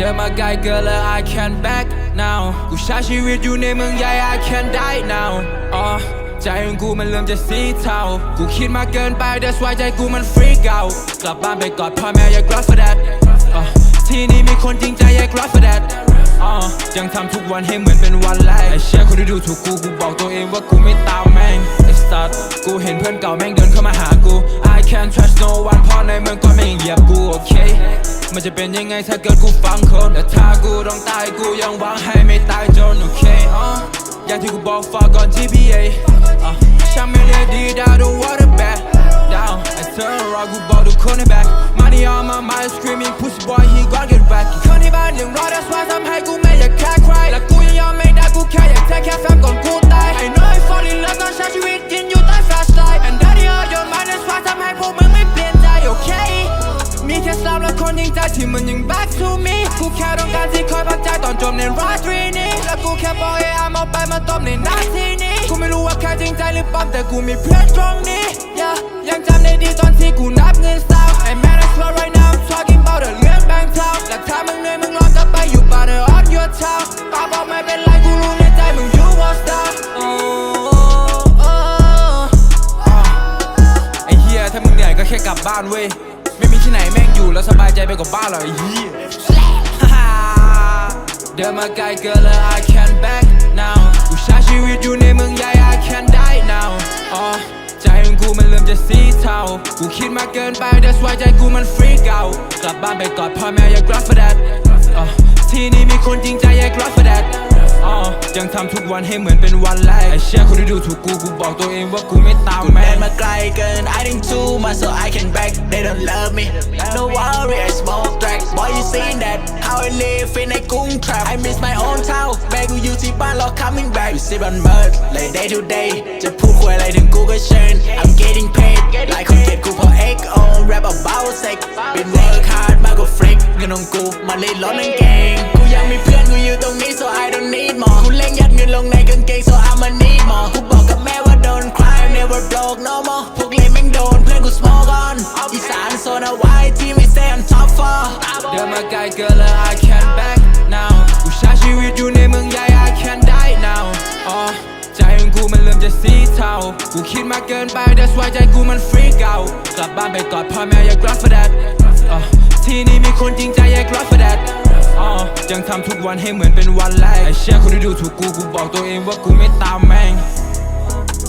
เดินมาไกลเกินแล้ว I can't back now กูใช้ชีวิตอยู่ในเมืองใหญ่ I can't die now อ๋อใจของกูมันเริ่มจะสีเทา กูคิดมากเกินไป that's why ใจกูมัน freak out กลับบ้านไปกอดพ่อแม่อย่ากรอ for that อะที่นี่มีคนจริงใจอย่ากรอ for that อะยังทำทุกวันให้เหมือนเป็นวันแรกไอเชี่ยคนที่ดูถูกกูกูบอกตัวเองว่ากูไม่ตามแม่งไอ้สัตกูเห็นเพื่อนเก่าแม่งเดินเข้ามาหากู I can't trust no one เพราะในเมืองก็ไม่เหยียบ มันจะเป็นยังไงถ้าเกิดกูฟังคนแต่ถ้ากูต้องตายกูยังหวังให้ไม่ตายจนโอเคอ๋ออย่างที่กูบอกฝากก่อน GPA อะฉันไม่ได้ดีดาว don't water back down I turn around กูบอกทุกคนให้ back money on my mind screaming pussy boy he gon' get back คนที่บ้านยังรอได้ ใจที่มันยัง back to me กูแค่ต้องการที่คอยพักใจตอนจมในราตรีนี้ และกูแค่บอกให้อามเอาไปมาต้มในนาทีนี้ กูไม่รู้ว่าใครจริงใจหรือปลอมแต่กูมีเพื่อนตรงนี้ yeah ยังจำได้ดีตอนที่กูนับเงินสาว I man I swear right now I'm talking about the เรื่องแบงค์เทาและถ้ามึงเหนื่อยมึงลองกลับไปอยู่บ้านเออ on your town ป้าบอกไม่เป็นไรกูรู้ในใจมึง you want star oh oh oh ไอ้เฮียถ้ามึงเหนื่อยก็แค่กลับบ้านเว้ยไม่มีที่ไหน อยู่แล้วสบายใจไปกว่าบ้าเหรอเฮียเดินมาไกลเกินแล้ว I can't back now กูใช้ชีวิตอยู่ในเมืองใหญ่ I can't die now อ๋อใจของกูมันเริ่มจะสีเทา กูคิดมากเกินไป that's why ใจกูมัน freak out กลับบ้านไปกอดพ่อแม่อย่ากรอ for that วันให้เหมือนเป็นวันแรกไอเชี่ยคนที่ดูถูกกูกูบอกตัวเองว่ากูไม่ตามแม่เดินมาไกลเกิน I think too much so I can back they don't love me no worry I smoke crack boy you seen that how I live in ในกรุง trap I miss my own town แม่กูอยู่ที่บ้านรอ coming back you sit on bird เลย day to day จะพูดคุยอะไรถึงกูก็เชิญ I'm getting paid หลายคนเกลียดกูเพราะ egg on rap about sex เป็น work hard มากกว่า freak เงินของกูมันเลยล้นกาง เลนแม่งโดนเพื่อนกู smoke on อีสานโซนเอาไว้ที่ไม่ stay on top for เดินมาไกลเกินแล้ว I can back now กูใช้ชีวิตอยู่ในเมืองใหญ่ I can die now อ๋อใจของกูมันเริ่มจะสีเทา กูคิดมากเกินไป that's why ใจกูมัน freak out กลับบ้านไปกอดพ่อแม่อย่ากรอ for that อะที่นี่มีคนจริงใจอย่ากรอ for that ยังทำทุกวันให้เหมือนเป็นวันแรกไอเชี่ยคนที่ดูถูกกูกูบอกตัวเองว่ากูไม่ตามแม่ง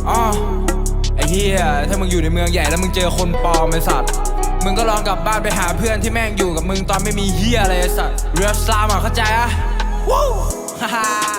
อ๋อ เฮียถ้ามึงอยู่ในเมืองใหญ่แล้วมึงเจอคนปลอมไอ้สัตว์มึงก็ลองกลับบ้านไปหาเพื่อนที่แม่งอยู่กับมึงตอนไม่มีเฮียอะไรไอ้สัตว์เรียสลามอะเข้าใจอะวู้ฮ่า